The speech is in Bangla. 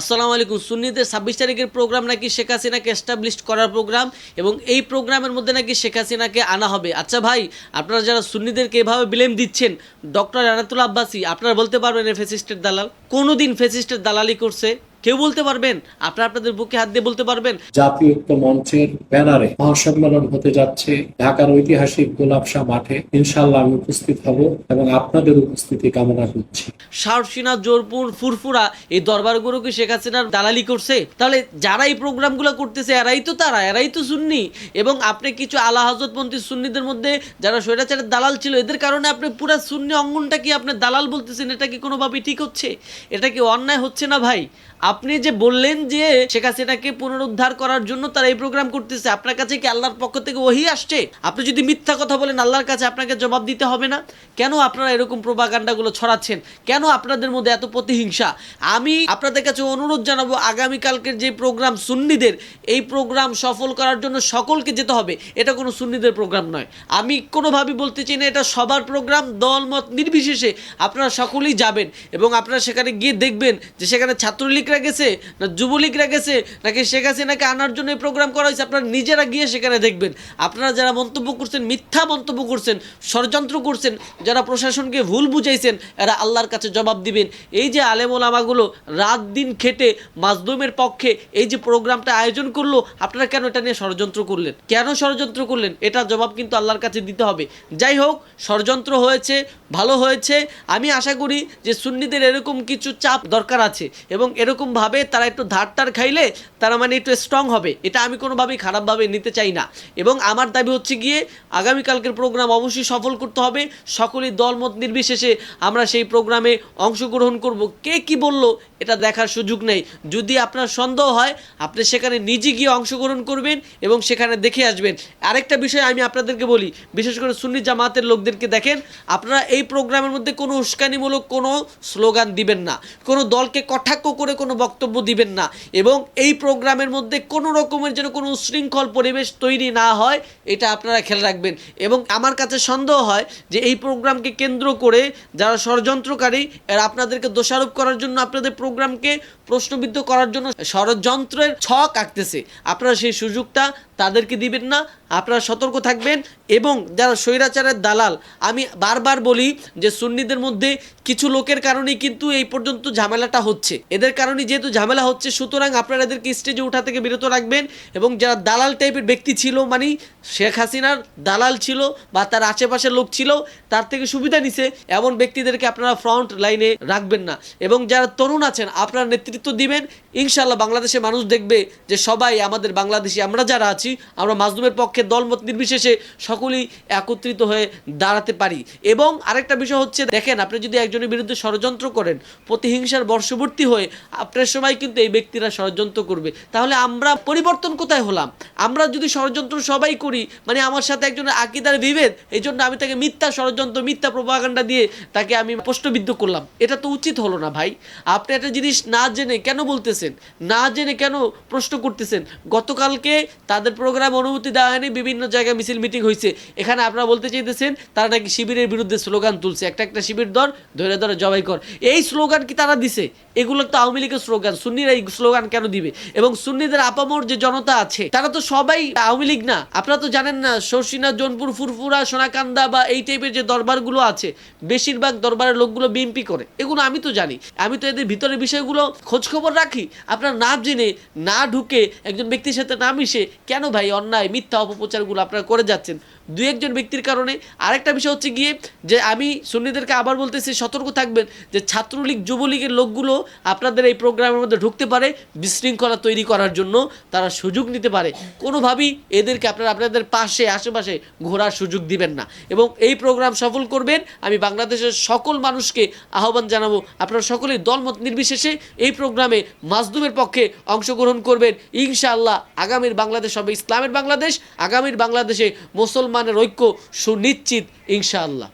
আসসালামু আলাইকুম। সুন্নিদের ছাব্বিশ তারিখের প্রোগ্রাম নাকি শেখ হাসিনাকে এস্টাবলিশ করার প্রোগ্রাম? এবং এই প্রোগ্রামের মধ্যে নাকি শেখ হাসিনাকে আনা হবে? আচ্ছা ভাই, আপনারা যারা সুন্নিদেরকে এভাবে ব্লেম দিচ্ছেন ডক্টর আনাতুল আব্বাসী, আপনারা বলতে পারবেন এ ফেসিস্টের দালাল। কোনো দিন ফেসিস্টের দালালি করছে? কেউ বলতে পারবেন? আপনারা আপনাদের বুকে হাত দিয়ে বলতে পারবেন? জাতীয় ঐক্য মঞ্চের ব্যানারে মহাসম্মেলন হতে যাচ্ছে ঢাকার ঐতিহাসিক গোলাপশাহ মাঠে। ইনশাল্লাহ আমি উপস্থিত হব এবং আপনাদের উপস্থিতি কামনা করছি। সারসিনা জোরপুর ফুরফুরা এই দরবারগুলো কি শেখ হাসিনার দালালি করছে? তাহলে যারা এই প্রোগ্রামগুলো করতেছে এরাই তো তারা এরাই তো সুন্নি। এবং আপনি কিছু আলা হজরতপন্থী সুন্নিদের মধ্যে যারা স্বৈরাচারের দালাল ছিল এদের কারণে আপনি পুরা সুন্নি অঙ্গনটা কি আপনি দালাল বলতেছেন এটা কি কোনোভাবে ঠিক হচ্ছে? এটা কি অন্যায় হচ্ছে না ভাই? আপনি যে বললেন যে শেখ হাসিনাকে পুনরুদ্ধার করার জন্য তারা এই প্রোগ্রাম করতেছে, আপনার কাছে কি আল্লাহর পক্ষ থেকে ওহি আসছে? আপনি যদি মিথ্যা কথা বলেন, আল্লাহর কাছে আপনাকে জবাব দিতে হবে না? কেন আপনারা এরকম প্রোপাগান্ডাগুলো ছড়াচ্ছেন? কেন আপনাদের মধ্যে এত প্রতিহিংসা? আমি আপনাদের কাছে অনুরোধ জানাব, আগামীকালকের যে প্রোগ্রাম সুন্নিদের, এই প্রোগ্রাম সফল করার জন্য সকলকে যেতে হবে। এটা কোনো সুন্নিদের প্রোগ্রাম নয়। আমি কোনোভাবেই বলতে চাই না, এটা সবার প্রোগ্রাম দলমত নির্বিশেষে আপনারা সকলেই যাবেন এবং আপনারা সেখানে গিয়ে দেখবেন যে সেখানে ছাত্রলীগরা গেছে, না যুবলীগরা গেছে, নাকি শেখ হাসিনাকে আনার জন্য এই প্রোগ্রাম করা হয়েছে, আপনারা নিজেরা গিয়ে সেখানে দেখবেন। আপনারা যারা মন্তব্য করছেন, মিথ্যা মন্তব্য করছেন, ষড়যন্ত্র করছেন, যারা প্রশাসনকে ভুল বুঝাইছেন, এরা আল্লাহর কাছে জবাব দিবেন। এই যে আলেম ওলামাগুলো রাত দিন খেটে মাজলুমের পক্ষে এই যে প্রোগ্রামটা আয়োজন করল, আপনারা কেন এটা নিয়ে ষড়যন্ত্র করলেন? কেন ষড়যন্ত্র করলেন? এটা জবাব কিন্তু আল্লাহর কাছে দিতে হবে। যাই হোক, ষড়যন্ত্র হয়েছে, ভালো হয়েছে। আমি আশা করি যে সুন্নিদের এরকম কিছু চাপ দরকার আছে এবং এরকমভাবে তারা একটু ধারটার খাইলে তারা মানে একটু স্ট্রং হবে। এটা আমি কোনোভাবেই খারাপভাবে নিতে চাই না। এবং আমার দাবি হচ্ছে গিয়ে, আগামীকালকের প্রোগ্রাম অবশ্যই সফল করতে হবে। সকলেই দলমত নির্বিশেষে আমরা সেই প্রোগ্রামে অংশগ্রহণ করব। কে কি বলল এটা দেখার সুযোগ নেই। যদি আপনার সন্দেহ হয়, আপনি সেখানে নিজে গিয়ে অংশগ্রহণ করবেন এবং সেখানে দেখে আসবেন। আরেকটা বিষয় আমি আপনাদেরকে বলি, বিশেষ করে সুন্নি জামাতের লোকদেরকে দেখেন, আপনারা এই প্রোগ্রামের মধ্যে কোনো উস্কানিমূলক কোনো স্লোগান দিবেন না, কোনো দলকে কটাক্ষ করে কোনো বক্তব্য দিবেন না এবং এই প্রোগ্রামের মধ্যে কোনো রকমের যেন কোনো উশৃঙ্খল পরিবেশ তৈরি না হয়, এটা আপনারা খেয়াল রাখবেন। এবং আমার কাছে সন্দেহ হয় যে এই প্রোগ্রামকে কেন্দ্র করে যারা ষড়যন্ত্রকারী, এরা আপনাদেরকে দোষারোপ করার জন্য আপনাদের প্রোগ্রামকে প্রশ্নবিদ্ধ করার জন্য ষড়যন্ত্রের ছক আঁকতেছে। আপনারা সেই সুযোগটা তাদেরকে দিবেন না, আপনারা সতর্ক থাকবেন এবং যারা স্বৈরাচারের দালাল, আমি বারবার বলি যে সুন্নিদের মধ্যে কিছু লোকের কারণেই কিন্তু এই পর্যন্ত ঝামেলাটা হচ্ছে। এদের কারণে যেহেতু ঝামেলা হচ্ছে, সুতরাং আপনারা এদেরকে স্টেজে ওঠা থেকে বিরত রাখবেন এবং যারা দালাল টাইপের ব্যক্তি ছিল মানে শেখ হাসিনার দালাল ছিল বা তার আশেপাশের লোক ছিল, তার থেকে সুবিধা নিছে, এমন ব্যক্তিদেরকে আপনারা ফ্রন্ট লাইনে রাখবেন না। এবং যারা তরুণ আছেন, আপনারা নেতৃত্ব দিবেন। ইনশাল্লাহ বাংলাদেশের মানুষ দেখবে যে সবাই আমাদের বাংলাদেশি, আমরা যারা আছি, আমরা মাজলুমের পক্ষে দলমত নির্বিশেষে সকলেই একত্রিত হয়ে দাঁড়াতে পারি। এবং আরেকটা বিষয় হচ্ছে, দেখেন, আপনি যদি একজনের বিরুদ্ধে ষড়যন্ত্র করেন, প্রতিহিংসার বর্ষবর্তী হয়ে আপনার সময় কিন্তু এই ব্যক্তিরা ষড়যন্ত্র করবে। তাহলে আমরা পরিবর্তন কোথায় হলাম? আমরা যদি ষড়যন্ত্র সবাই করি মানে আমার সাথে একজনের আকিদার বিভেদ এই জন্য আমি তাকে মিথ্যা ষড়যন্ত্র, মিথ্যা প্রভাকাণ্ডা দিয়ে তাকে আমি প্রশ্নবিদ্ধ করলাম। এটা তো উচিত হলো না ভাই। আপনি একটা জিনিস না জেনে কেন বলতেছেন? না জেনে কেন প্রশ্ন করতেছেন? গতকালকে তাদের প্রোগ্রাম অনুমতি দেওয়া হয়নি, বিভিন্ন জায়গায় মিছিল মিটিং হয়েছে। এখানে আপনারা বলতে চাইতেছেন, তারা নাকি শিবিরের বিরুদ্ধে স্লোগান তুলছে। একটা একটা শিবির দর ধরে ধরে জবাই কর। এই স্লোগান কি তারা দিছে? এগুলো তো আওয়ামী লীগের স্লোগান। সুন্নিরা এই স্লোগান কেন দিবে? এবং সুন্নিদের আপামর যে জনতা আছে, তারা তো সবাই আওয়ামী লীগ না। আপনারা তো জানেন না, শর্ষিনা, জোনপুর, ফুরফুরা, সোনাকান্দা বা এই টাইপের যে দরবারগুলো আছে, বেশিরভাগ দরবারের লোকগুলো বিএমপি করে। এগুলো আমি তো জানি। আমি তো এদের ভিতরের বিষয়গুলো খোঁজখবর রাখি। আপনার না জেনে, না ঢুকে একজন ব্যক্তির সাথে না মিশে কেন ভাই অন্যায়, মিথ্যা অপপ্রচারগুলো আপনারা করে যাচ্ছেন? দু একজন ব্যক্তির কারণে। আরেকটা বিষয় হচ্ছে গিয়ে যে আমি সুন্নিদেরকে আবার বলতেছি সতর্ক থাকবেন যে ছাত্রলীগ, যুবলীগের লোকগুলো আপনাদের এই প্রোগ্রামের মধ্যে ঢুকতে পারে, বিশৃঙ্খলা তৈরি করার জন্য তারা সুযোগ নিতে পারে। কোনোভাবেই এদেরকে আপনারা আপনাদের পাশে, আশেপাশে ঘোরার সুযোগ দিবেন না। এবং এই প্রোগ্রাম সফল করবেন, আমি বাংলাদেশের সকল মানুষকে আহ্বান জানাব, আপনারা সকলেই দলমত নির্বিশেষে এই প্রোগ্রামে মাজদুমের পক্ষে অংশগ্রহণ করবেন। ইনশাআল্লাহ আগামীর বাংলাদেশ হবে ইসলামের বাংলাদেশ, আগামীর বাংলাদেশে মুসলমানের ঐক্য সুনিশ্চিত, ইনশাআল্লাহ।